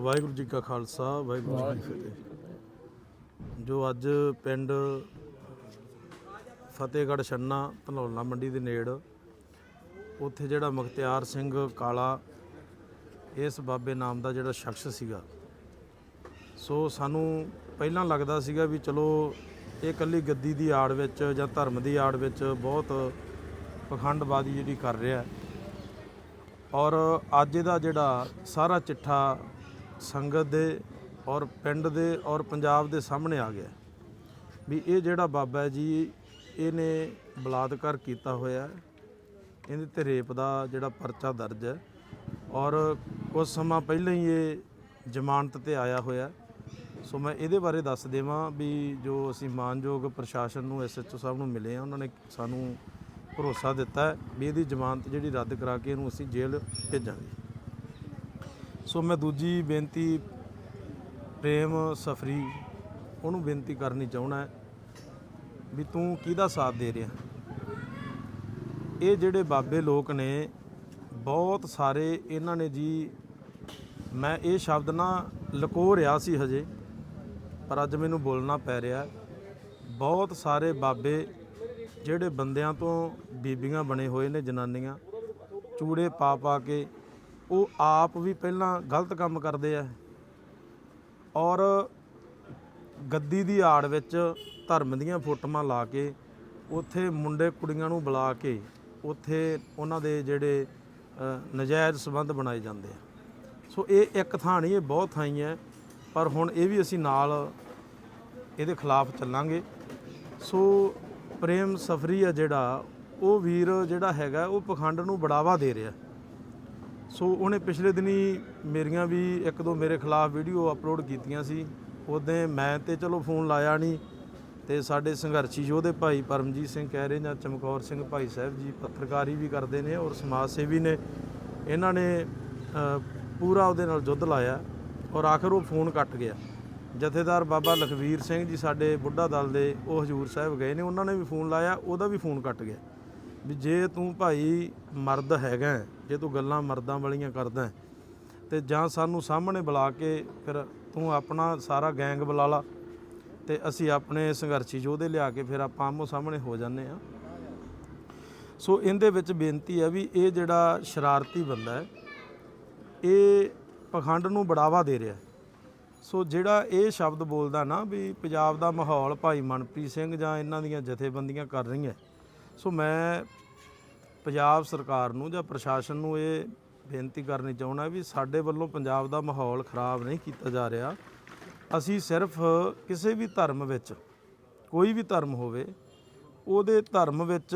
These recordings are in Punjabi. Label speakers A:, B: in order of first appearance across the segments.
A: ਵਾਹਿਗੁਰੂ ਜੀ ਕਾ ਖਾਲਸਾ, ਵਾਹਿਗੁਰੂ ਜੀ ਕੀ ਫਤਿਹ। ਜੋ ਅੱਜ ਪਿੰਡ ਫਤਿਹਗੜ੍ਹ ਛੰਨਾ ਧਨੌਲਾ ਮੰਡੀ ਦੇ ਨੇੜ, ਉੱਥੇ ਜਿਹੜਾ ਮੁਖਤਿਆਰ ਸਿੰਘ ਕਾਲਾ, ਇਸ ਬਾਬੇ ਨਾਮ ਦਾ ਜਿਹੜਾ ਸ਼ਖਸ ਸੀਗਾ। ਸੋ ਸਾਨੂੰ ਪਹਿਲਾਂ ਲੱਗਦਾ ਸੀਗਾ ਵੀ ਚਲੋ ਇਹ ਕੱਲੀ ਗੱਦੀ ਦੀ ਆੜ ਵਿੱਚ ਜਾਂ ਧਰਮ ਦੀ ਆੜ ਵਿੱਚ ਬਹੁਤ ਪਖੰਡਵਾਦੀ ਜਿਹੜੀ ਕਰ ਰਿਹਾ ਔਰ ਅੱਜ ਇਹਦਾ ਜਿਹੜਾ ਸਾਰਾ ਚਿੱਠਾ ਸੰਗਤ ਦੇ ਔਰ ਪਿੰਡ ਦੇ ਔਰ ਪੰਜਾਬ ਦੇ ਸਾਹਮਣੇ ਆ ਗਿਆ। ਵੀ ਇਹ ਜਿਹੜਾ ਬਾਬਾ ਜੀ, ਇਹਨੇ ਬਲਾਤਕਾਰ ਕੀਤਾ ਹੋਇਆ ਇਹਦੇ ਤੇ ਰੇਪ ਦਾ ਜਿਹੜਾ ਪਰਚਾ ਦਰਜ ਹੈ ਔਰ ਕੁਝ ਸਮਾਂ ਪਹਿਲਾਂ ਹੀ ਇਹ ਜ਼ਮਾਨਤ ਤੇ ਆਇਆ ਹੋਇਆ ਸੋ ਮੈਂ ਇਹਦੇ ਬਾਰੇ ਦੱਸ ਦੇਵਾਂ ਵੀ ਜੋ ਅਸੀਂ ਮਾਨਯੋਗ ਪ੍ਰਸ਼ਾਸਨ ਨੂੰ ਐਸਐਚਓ ਸਾਹਿਬ ਨੂੰ ਮਿਲੇ ਆ ਉਹਨਾਂ ਨੇ ਸਾਨੂੰ ਭਰੋਸਾ ਦਿੱਤਾ ਵੀ ਇਹਦੀ ਜ਼ਮਾਨਤ ਜਿਹੜੀ ਰੱਦ ਕਰਾ ਕੇ ਇਹਨੂੰ ਅਸੀਂ ਜੇਲ੍ਹ ਭੇਜਾਂਗੇ। ਸੋ ਮੈਂ ਦੂਜੀ ਬੇਨਤੀ, ਪ੍ਰੇਮ ਸਫਰੀ, ਉਹਨੂੰ ਬੇਨਤੀ ਕਰਨੀ ਚਾਹਣਾ ਵੀ ਤੂੰ ਕਿਹਦਾ ਸਾਥ ਦੇ ਰਿਹਾ? ਇਹ ਜਿਹੜੇ ਬਾਬੇ ਲੋਕ ਨੇ, ਬਹੁਤ ਸਾਰੇ ਇਹਨਾਂ ਨੇ ਜੀ, ਮੈਂ ਇਹ ਸ਼ਬਦ ਨਾ ਲਕੋ ਰਿਹਾ ਸੀ ਹਜੇ, ਪਰ ਅੱਜ ਮੈਨੂੰ ਬੋਲਣਾ ਪੈ ਰਿਹਾ ਬਹੁਤ ਸਾਰੇ ਬਾਬੇ ਜਿਹੜੇ ਬੰਦਿਆਂ ਤੋਂ ਬੀਬੀਆਂ ਬਣੇ ਹੋਏ ਨੇ, ਜਨਾਨੀਆਂ, ਚੂੜੇ ਪਾ ਪਾ ਕੇ ਉਹ ਆਪ ਵੀ ਪਹਿਲਾਂ ਗਲਤ ਕੰਮ ਕਰਦੇ ਆ ਔਰ ਗੱਦੀ ਦੀ ਆੜ ਵਿੱਚ ਧਰਮ ਦੀਆਂ ਫੋਟੋਆਂ ਲਾ ਕੇ ਉੱਥੇ ਮੁੰਡੇ ਕੁੜੀਆਂ ਨੂੰ ਬੁਲਾ ਕੇ ਉੱਥੇ ਉਹਨਾਂ ਦੇ ਜਿਹੜੇ ਨਜਾਇਜ਼ ਸਬੰਧ ਬਣਾਏ ਜਾਂਦੇ ਆ। ਸੋ ਇਹ ਇੱਕ ਥਾਂ ਨਹੀਂ, ਇਹ ਬਹੁਤ ਥਾਈ ਹੈ, ਪਰ ਹੁਣ ਇਹ ਵੀ ਅਸੀਂ ਨਾਲ ਇਹਦੇ ਖਿਲਾਫ ਚੱਲਾਂਗੇ। ਸੋ ਪ੍ਰੇਮ ਸਫਰੀ ਆ ਜਿਹੜਾ, ਉਹ ਵੀਰ ਜਿਹੜਾ ਹੈਗਾ, ਉਹ ਪਖੰਡ ਨੂੰ ਬੜਾਵਾ ਦੇ ਰਿਹਾ। ਸੋ ਉਹਨੇ ਪਿਛਲੇ ਦਿਨੀ ਮੇਰੀਆਂ ਵੀ ਇੱਕ ਦੋ ਮੇਰੇ ਖਿਲਾਫ ਵੀਡੀਓ ਅਪਲੋਡ ਕੀਤੀਆਂ ਸੀ। ਉਹਦੇ ਮੈਂ ਤੇ ਚਲੋ ਫੋਨ ਲਾਇਆ ਨਹੀਂ ਤੇ ਸਾਡੇ ਸੰਘਰਸ਼ੀ ਯੋਧੇ ਭਾਈ ਪਰਮਜੀਤ ਸਿੰਘ ਕਹਿ ਰਹੇ ਜਾਂ ਚਮਕੌਰ ਸਿੰਘ ਭਾਈ ਸਾਹਿਬ ਜੀ ਪੱਤਰਕਾਰੀ ਵੀ ਕਰਦੇ ਨੇ ਔਰ ਸਮਾਜ ਸੇਵੀ ਨੇ, ਇਹਨਾਂ ਨੇ ਪੂਰਾ ਉਹਦੇ ਨਾਲ ਯੁੱਧ ਲਾਇਆ ਔਰ ਆਖਰ ਉਹ ਫੋਨ ਕੱਟ ਗਿਆ। ਜਥੇਦਾਰ ਬਾਬਾ ਲਖਵੀਰ ਸਿੰਘ ਜੀ ਸਾਡੇ ਬੁੱਢਾ ਦਲ ਦੇ ਉਹ ਹਜੂਰ ਸਾਹਿਬ ਗਏ ਨੇ, ਉਹਨਾਂ ਨੇ ਵੀ ਫੋਨ ਲਾਇਆ, ਉਹਦਾ ਵੀ ਫੋਨ ਕੱਟ ਗਿਆ। ਵੀ ਜੇ ਤੂੰ ਭਾਈ ਮਰਦ ਹੈਗਾ ਜੇ ਤੂੰ ਗੱਲਾਂ ਮਰਦਾਂ ਵਾਲੀਆਂ ਕਰਦਾ ਹੈ, ਤੇ ਜਾਂ ਸਾਨੂੰ ਸਾਹਮਣੇ ਬੁਲਾ ਕੇ ਫਿਰ ਤੂੰ ਆਪਣਾ ਸਾਰਾ ਗੈਂਗ ਬੁਲਾ ਲਾ ਤੇ ਅਸੀਂ ਆਪਣੇ ਸੰਘਰਸ਼ੀ ਯੋਧੇ ਲਿਆ ਕੇ ਫਿਰ ਆਪਾਂ ਆਮੋ ਸਾਹਮਣੇ ਹੋ ਜਾਂਦੇ ਆ ਸੋ ਇਹਦੇ ਵਿੱਚ ਬੇਨਤੀ ਹੈ ਵੀ ਇਹ ਜਿਹੜਾ ਸ਼ਰਾਰਤੀ ਬੰਦਾ ਹੈ ਇਹ ਪਖੰਡ ਨੂੰ ਬੜਾਵਾ ਦੇ ਰਿਹਾ ਸੋ ਜਿਹੜਾ ਇਹ ਸ਼ਬਦ ਬੋਲਦਾ ਨਾ ਵੀ ਪੰਜਾਬ ਦਾ ਮਾਹੌਲ ਭਾਈ ਮਨਪ੍ਰੀਤ ਸਿੰਘ ਜਾਂ ਇਹਨਾਂ ਦੀਆਂ ਜਥੇਬੰਦੀਆਂ ਕਰ ਰਹੀਆਂ ਸੋ ਮੈਂ ਪੰਜਾਬ ਸਰਕਾਰ ਨੂੰ ਜਾਂ ਪ੍ਰਸ਼ਾਸਨ ਨੂੰ ਇਹ ਬੇਨਤੀ ਕਰਨੀ ਚਾਹੁੰਦਾ ਵੀ ਸਾਡੇ ਵੱਲੋਂ ਪੰਜਾਬ ਦਾ ਮਾਹੌਲ ਖਰਾਬ ਨਹੀਂ ਕੀਤਾ ਜਾ ਰਿਹਾ। ਅਸੀਂ ਸਿਰਫ ਕਿਸੇ ਵੀ ਧਰਮ ਵਿੱਚ, ਕੋਈ ਵੀ ਧਰਮ ਹੋਵੇ, ਉਹਦੇ ਧਰਮ ਵਿੱਚ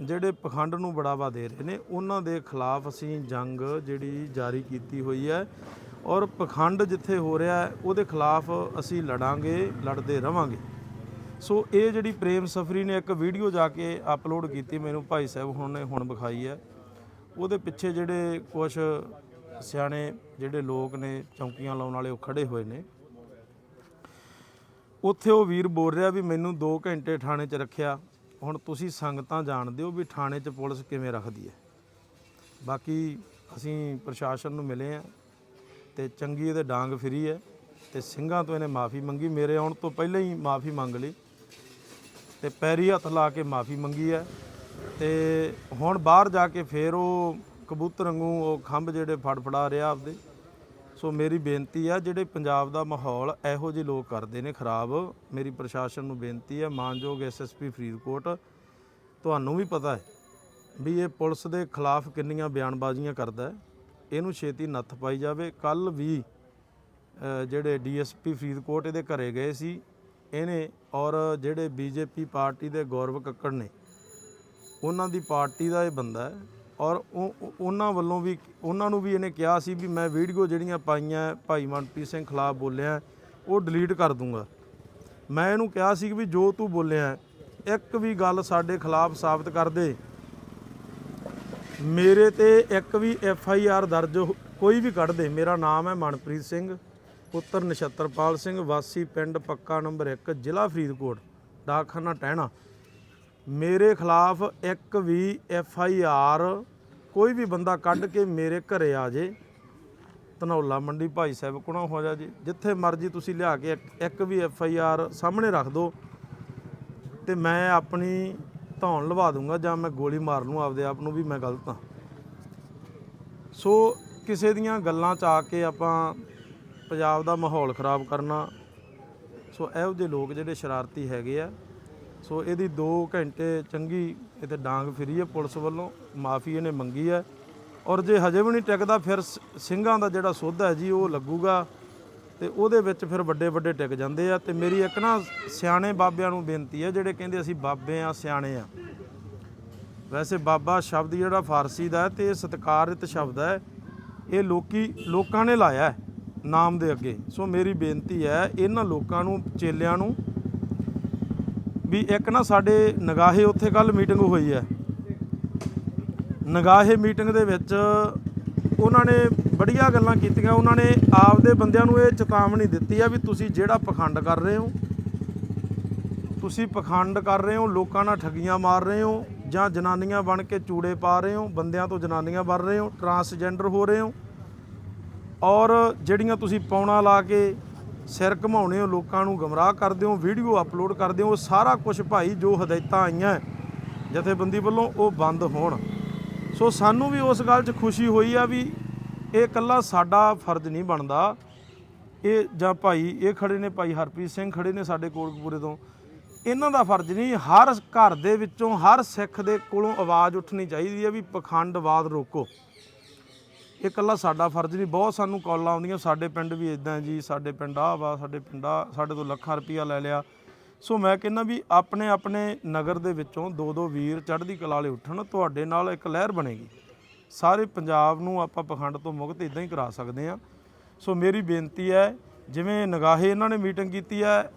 A: ਜਿਹੜੇ ਪਖੰਡ ਨੂੰ ਬੜਾਵਾ ਦੇ ਰਹੇ ਨੇ, ਉਹਨਾਂ ਦੇ ਖਿਲਾਫ ਅਸੀਂ ਜੰਗ ਜਿਹੜੀ ਜਾਰੀ ਕੀਤੀ ਹੋਈ ਹੈ ਔਰ ਪਖੰਡ ਜਿੱਥੇ ਹੋ ਰਿਹਾ ਹੈ, ਉਹਦੇ ਖਿਲਾਫ ਅਸੀਂ ਲੜਾਂਗੇ, ਲੜਦੇ ਰਵਾਂਗੇ। ਸੋ ਇਹ ਜਿਹੜੀ ਪ੍ਰੇਮ ਸਫਰੀ ਨੇ ਇੱਕ ਵੀਡੀਓ ਜਾ ਕੇ ਅਪਲੋਡ ਕੀਤੀ ਮੈਨੂੰ, ਭਾਈ ਸਾਹਿਬ ਹੁਣ ਨੇ ਹੁਣ ਵਿਖਾਈ ਹੈ। ਉਹਦੇ ਪਿੱਛੇ ਜਿਹੜੇ ਕੁਝ ਸਿਆਣੇ ਜਿਹੜੇ ਲੋਕ ਨੇ, ਚੌਂਕੀਆਂ ਲਾਉਣ ਵਾਲੇ ਉਹ ਖੜੇ ਹੋਏ ਨੇ। ਉੱਥੇ ਉਹ ਵੀਰ ਬੋਲ ਰਿਹਾ ਵੀ ਮੈਨੂੰ 2 ਘੰਟੇ ਥਾਣੇ 'ਚ ਰੱਖਿਆ। ਹੁਣ ਤੁਸੀਂ ਸੰਗਤਾਂ ਜਾਣਦੇ ਹੋ ਵੀ ਥਾਣੇ 'ਚ ਪੁਲਿਸ ਕਿਵੇਂ ਰੱਖਦੀ ਹੈ। ਬਾਕੀ ਅਸੀਂ ਪ੍ਰਸ਼ਾਸਨ ਨੂੰ ਮਿਲੇ ਆ ਤੇ ਚੰਗੀ ਇਹਦੇ ਡਾਂਗ ਫਰੀ ਹੈ ਤੇ ਸਿੰਘਾਂ ਤੋਂ ਇਹਨੇ ਮਾਫੀ ਮੰਗੀ। ਮੇਰੇ ਆਉਣ ਤੋਂ ਪਹਿਲਾਂ ਹੀ ਮਾਫੀ ਮੰਗ ਲਈ। ਤੇ ਪੈਰੀ ਹੱਥ ਲਾ ਕੇ ਮਾਫੀ ਮੰਗੀ ਹੈ ਤੇ ਹੁਣ ਬਾਹਰ ਜਾ ਕੇ ਫੇਰ ਉਹ ਕਬੂਤਰ ਵਾਂਗੂ ਉਹ ਖੰਭ ਜਿਹੜੇ ਫੜਫੜਾ ਰਿਹਾ ਆਪਦੇ। ਸੋ ਮੇਰੀ ਬੇਨਤੀ ਆ ਜਿਹੜੇ ਪੰਜਾਬ ਦਾ ਮਾਹੌਲ ਇਹੋ ਜਿਹੇ ਲੋਕ ਕਰਦੇ ਨੇ ਖਰਾਬ ਮੇਰੀ ਪ੍ਰਸ਼ਾਸਨ ਨੂੰ ਬੇਨਤੀ ਹੈ ਮਾਨਯੋਗ ਐਸਐਸਪੀ ਫਰੀਦਕੋਟ ਤੁਹਾਨੂੰ ਵੀ ਪਤਾ ਹੈ ਵੀ ਇਹ ਪੁਲਿਸ ਦੇ ਖਿਲਾਫ ਕਿੰਨੀਆਂ ਬਿਆਨਬਾਜ਼ੀਆਂ ਕਰਦਾ ਹੈ। ਇਹਨੂੰ ਛੇਤੀ ਨੱਥ ਪਾਈ ਜਾਵੇ। ਕੱਲ ਵੀ ਅ, ਜਿਹੜੇ ਡੀਐਸਪੀ ਫਰੀਦਕੋਟ ਇਹਦੇ ਘਰੇ ਗਏ ਸੀ ਇਹਨੇ ਔਰ ਜਿਹੜੇ ਬੀਜੇਪੀ ਪਾਰਟੀ ਦੇ ਗੌਰਵ ਕੱਕੜ ਨੇ, ਉਹਨਾਂ ਦੀ ਪਾਰਟੀ ਦਾ ਇਹ ਬੰਦਾ ਹੈ ਔਰ ਉਹ ਉਹਨਾਂ ਵੱਲੋਂ ਵੀ, ਉਹਨਾਂ ਨੂੰ ਵੀ ਇਹਨੇ ਕਿਹਾ ਸੀ ਵੀ ਮੈਂ ਵੀਡੀਓ ਜਿਹੜੀਆਂ ਪਾਈਆਂ ਭਾਈ ਮਨਪ੍ਰੀਤ ਸਿੰਘ ਖਿਲਾਫ ਬੋਲਿਆ ਉਹ ਡਿਲੀਟ ਕਰ ਦੂੰਗਾ। ਮੈਂ ਇਹਨੂੰ ਕਿਹਾ ਸੀ ਵੀ ਜੋ ਤੂੰ ਬੋਲਿਆ ਇੱਕ ਵੀ ਗੱਲ ਸਾਡੇ ਖਿਲਾਫ ਸਾਬਤ ਕਰ ਦੇ। ਮੇਰੇ ਤੇ ਇੱਕ ਵੀ ਐਫ ਆਈ ਆਰ ਦਰਜ ਹੋ- ਕੋਈ ਵੀ ਕੱਢ ਦੇ। ਮੇਰਾ ਨਾਮ ਹੈ ਮਨਪ੍ਰੀਤ ਸਿੰਘ। ਪੁੱਤਰ ਨਛੱਤਰਪਾਲ ਸਿੰਘ, ਵਾਸੀ ਪਿੰਡ ਪੱਕਾ ਨੰਬਰ 1 ਜ਼ਿਲ੍ਹਾ ਫਰੀਦਕੋਟ, ਡਾਕਖਾਨਾ, ਟਹਿਣਾ। ਮੇਰੇ ਖਿਲਾਫ ਇੱਕ ਵੀ ਐਫ ਆਈ ਆਰ ਕੋਈ ਵੀ ਬੰਦਾ ਕੱਢ ਕੇ ਮੇਰੇ ਘਰੇ ਆ ਜੇ, ਧਨੌਲਾ ਮੰਡੀ ਭਾਈ ਸਾਹਿਬ ਕੋਲੋਂ ਹੋ ਜਾ ਜੀ, ਜਿੱਥੇ ਮਰਜ਼ੀ ਤੁਸੀਂ ਲਿਆ ਕੇ ਇੱਕ- ਇੱਕ ਵੀ ਐਫ ਆਈ ਆਰ ਸਾਹਮਣੇ ਰੱਖ ਦਿਓ ਤੇ ਮੈਂ ਆਪਣੀ ਧੌਣ ਲਵਾ ਦੂੰਗਾ ਜਾਂ ਮੈਂ ਗੋਲੀ ਮਾਰ ਲੂੰ ਆਪਦੇ ਆਪ ਨੂੰ ਵੀ ਮੈਂ ਗਲਤ ਹਾਂ। ਸੋ ਕਿਸੇ ਦੀਆਂ ਗੱਲਾਂ ਚ ਆ ਕੇ ਆਪਾਂ ਪੰਜਾਬ ਦਾ ਮਾਹੌਲ ਖਰਾਬ ਕਰਨਾ, ਸੋ ਇਹੋ ਜਿਹੇ ਲੋਕ ਜਿਹੜੇ ਸ਼ਰਾਰਤੀ ਹੈਗੇ ਆ, ਸੋ ਇਹਦੀ 2 ਘੰਟੇ ਚੰਗੀ ਇੱਥੇ ਡਾਂਗ ਫਿਰੀ ਹੈ ਪੁਲਿਸ ਵੱਲੋਂ, ਮਾਫੀ ਇਹਨੇ ਮੰਗੀ ਹੈ ਔਰ ਜੇ ਹਜੇ ਵੀ ਨਹੀਂ ਟਿਕਦਾ, ਫਿਰ ਸ- ਸਿੰਘਾਂ ਦਾ ਜਿਹੜਾ ਸੋਧਾ ਹੈ ਜੀ, ਉਹ ਲੱਗੂਗਾ ਤੇ ਉਹਦੇ ਵਿੱਚ ਫਿਰ ਵੱਡੇ ਵੱਡੇ ਟਿਕ ਜਾਂਦੇ ਆ। ਤੇ ਮੇਰੀ ਇੱਕ ਨਾ ਸਿਆਣੇ ਬਾਬਿਆਂ ਨੂੰ ਬੇਨਤੀ ਹੈ ਜਿਹੜੇ ਕਹਿੰਦੇ ਅਸੀਂ ਬਾਬੇ ਆ, ਸਿਆਣੇ ਆ। ਵੈਸੇ ਬਾਬਾ ਸ਼ਬਦ ਜਿਹੜਾ ਫਾਰਸੀ ਦਾ ਹੈ ਤੇ ਇਹ ਸਤਿਕਾਰਿਤ ਸ਼ਬਦ ਹੈ, ਇਹ ਲੋਕੀ, ਲੋਕਾਂ ਨੇ ਲਾਇਆ ਹੈ। ਨਾਮ ਦੇ ਅੱਗੇ। ਸੋ ਮੇਰੀ ਬੇਨਤੀ ਹੈ ਇਹਨਾਂ ਲੋਕਾਂ ਨੂੰ, ਚੇਲਿਆਂ ਨੂੰ, ਵੀ ਇੱਕ ਨਾ ਸਾਡੇ ਨਗਾਹੇ ਉੱਥੇ ਕੱਲ ਮੀਟਿੰਗ ਹੋਈ ਹੈ। ਨਗਾਹੇ ਮੀਟਿੰਗ ਦੇ ਵਿੱਚ ਉਹਨਾਂ ਨੇ ਬੜੀਆਂ ਗੱਲਾਂ ਕੀਤੀਆਂ। ਉਹਨਾਂ ਨੇ ਆਪਦੇ ਬੰਦਿਆਂ ਨੂੰ ਇਹ ਚੇਤਾਵਨੀ ਦਿੱਤੀ ਆ ਵੀ ਤੁਸੀਂ ਜਿਹੜਾ ਪਖੰਡ ਕਰ ਰਹੇ ਹੋ, ਤੁਸੀਂ ਪਖੰਡ ਕਰ ਰਹੇ ਹੋ, ਲੋਕਾਂ ਨਾਲ ਠੱਗੀਆਂ ਮਾਰ ਰਹੇ ਹੋ, ਜਾਂ ਜਨਾਨੀਆਂ ਬਣ ਕੇ ਚੂੜੇ ਪਾ ਰਹੇ ਹੋ, ਬੰਦਿਆਂ ਤੋਂ ਜਨਾਨੀਆਂ ਬਣ ਰਹੇ ਹੋ, ਟਰਾਂਸਜੈਂਡਰ ਹੋ ਰਹੇ ਹੋ ਔਰ ਜਿਹੜੀਆਂ ਤੁਸੀਂ ਪੌਣਾ ਲਾ ਕੇ ਸਿਰ ਘਮਾਉਣੇ ਹੋ, ਲੋਕਾਂ ਨੂੰ ਗਮਰਾਹ ਕਰਦੇ ਹੋ, ਵੀਡੀਓ ਅਪਲੋਡ ਕਰਦੇ ਹੋ, ਉਹ ਸਾਰਾ ਕੁਝ ਭਾਈ ਜੋ ਹਦਾਇਤਾਂ ਆਈਆਂ ਜਥੇਬੰਦੀ ਵੱਲੋਂ ਉਹ ਬੰਦ ਹੋਣ। ਸੋ ਸਾਨੂੰ ਵੀ ਉਸ ਗੱਲ 'ਚ ਖੁਸ਼ੀ ਹੋਈ ਆ ਵੀ ਇਹ ਇਕੱਲਾ ਸਾਡਾ ਫਰਜ਼ ਨਹੀਂ ਬਣਦਾ। ਇਹ ਜਾਂ ਭਾਈ, ਇਹ ਖੜੇ ਨੇ ਭਾਈ ਹਰਪ੍ਰੀਤ ਸਿੰਘ ਖੜੇ ਨੇ ਸਾਡੇ ਕੋਟਕਪੂਰੇ ਤੋਂ। ਇਹਨਾਂ ਦਾ ਫਰਜ਼ ਨਹੀਂ, ਹਰ ਘਰ ਦੇ ਵਿੱਚੋਂ ਹਰ ਸਿੱਖ ਦੇ ਕੋਲੋਂ ਆਵਾਜ਼ ਉੱਠਣੀ ਚਾਹੀਦੀ ਹੈ ਵੀ ਪਖੰਡਵਾਦ ਰੋਕੋ। ਇਹ ਇਕੱਲਾ ਸਾਡਾ ਫਰਜ਼ ਨਹੀਂ, ਬਹੁਤ ਸਾਨੂੰ ਕਾਲਾਂ ਆਉਂਦੀਆਂ, ਸਾਡੇ ਪਿੰਡ ਵੀ ਇਦਾਂ ਜੀ, ਸਾਡੇ ਪਿੰਡ ਆਹ ਵਾ, ਸਾਡੇ ਪਿੰਡ ਆ ਸਾਡੇ ਤੋਂ ਲੱਖਾਂ ਰੁਪਈਆ ਲੈ ਲਿਆ। ਸੋ ਮੈਂ ਕਹਿੰਦਾ ਵੀ ਆਪਣੇ ਆਪਣੇ ਨਗਰ ਦੇ ਵਿੱਚੋਂ ਦੋ ਦੋ ਵੀਰ ਚੜ੍ਹਦੀ ਕਲਾ ਵਾਲੇ ਉੱਠਣ, ਤੁਹਾਡੇ ਨਾਲ ਇੱਕ ਲਹਿਰ ਬਣੇਗੀ। ਸਾਰੇ ਪੰਜਾਬ ਨੂੰ ਆਪਾਂ ਪਖੰਡ ਤੋਂ ਮੁਕਤ ਇਦਾਂ ਹੀ ਕਰਾ ਸਕਦੇ ਆ ਸੋ ਮੇਰੀ ਬੇਨਤੀ ਹੈ, ਜਿਵੇਂ ਨਗਾਹੇ ਇਹਨਾਂ ਨੇ ਮੀਟਿੰਗ ਕੀਤੀ ਹੈ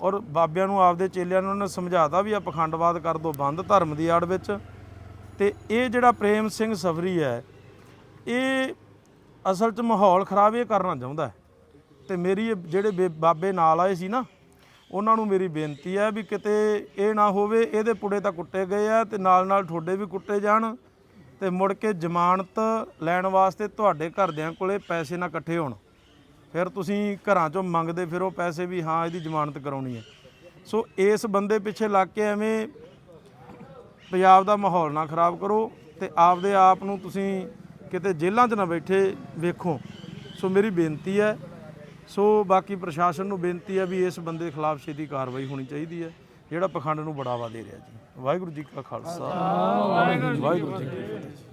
A: ਔਰ ਬਾਬਿਆਂ ਨੂੰ ਆਪਦੇ ਚੇਲਿਆਂ ਨੂੰ ਉਹਨਾਂ ਨੇ ਸਮਝਾਤਾ ਵੀ ਆ ਪਖੰਡਵਾਦ ਕਰ ਦੋ ਬੰਦ ਧਰਮ ਦੀ ਆੜ ਵਿੱਚ। ਤੇ ਇਹ ਜਿਹੜਾ ਪ੍ਰੇਮ ਸਿੰਘ ਸਫਰੀ ਹੈ ਇਹ ਅਸਲ 'ਚ ਮਾਹੌਲ ਖਰਾਬ ਇਹ ਕਰਨਾ ਚਾਹੁੰਦਾ ਹੈ। ਤੇ ਮੇਰੀ ਇਹ ਜਿਹੜੇ ਬੇ- ਬਾਬੇ ਨਾਲ ਆਏ ਸੀ ਨਾ, ਉਹਨਾਂ ਨੂੰ ਮੇਰੀ ਬੇਨਤੀ ਹੈ ਵੀ ਕਿਤੇ ਇਹ ਨਾ ਹੋਵੇ, ਇਹਦੇ ਪੁੜੇ ਤਾਂ ਕੁੱਟੇ ਗਏ ਆ ਤੇ ਨਾਲ ਨਾਲ ਤੁਹਾਡੇ ਵੀ ਕੁੱਟੇ ਜਾਣ ਤੇ ਮੁੜ ਕੇ ਜ਼ਮਾਨਤ ਲੈਣ ਵਾਸਤੇ ਤੁਹਾਡੇ ਘਰਦਿਆਂ ਕੋਲੇ ਪੈਸੇ ਨਾ ਇਕੱਠੇ ਹੋਣ। ਫਿਰ ਤੁਸੀਂ ਘਰਾਂ ਚੋਂ ਮੰਗਦੇ ਫਿਰੋ ਪੈਸੇ ਵੀ ਹਾਂ, ਇਹਦੀ ਜ਼ਮਾਨਤ ਕਰਾਉਣੀ ਹੈ। ਸੋ ਇਸ ਬੰਦੇ ਪਿੱਛੇ ਲੱਗ ਕੇ ਐਵੇਂ ਪੰਜਾਬ ਦਾ ਮਾਹੌਲ ਨਾ ਖਰਾਬ ਕਰੋ ਤੇ ਆਪਦੇ ਆਪ ਨੂੰ ਤੁਸੀਂ ਕਿਤੇ ਜੇਲ੍ਹਾਂ 'ਚ ਨਾ ਬੈਠੇ ਵੇਖੋ। ਸੋ ਮੇਰੀ ਬੇਨਤੀ ਹੈ ਸੋ ਬਾਕੀ ਪ੍ਰਸ਼ਾਸਨ ਨੂੰ ਬੇਨਤੀ ਹੈ ਵੀ ਇਸ ਬੰਦੇ ਖਿਲਾਫ ਛੇਤੀ ਕਾਰਵਾਈ ਹੋਣੀ ਚਾਹੀਦੀ ਹੈ ਜਿਹੜਾ ਪਖੰਡ ਨੂੰ ਬੜਾਵਾ ਦੇ ਰਿਹਾ ਜੀ। ਵਾਹਿਗੁਰੂ ਜੀ ਕਾ ਖਾਲਸਾ। ਵਾਹਿਗੁਰੂ ਜੀ ਕੀ ਫਤਿਹ।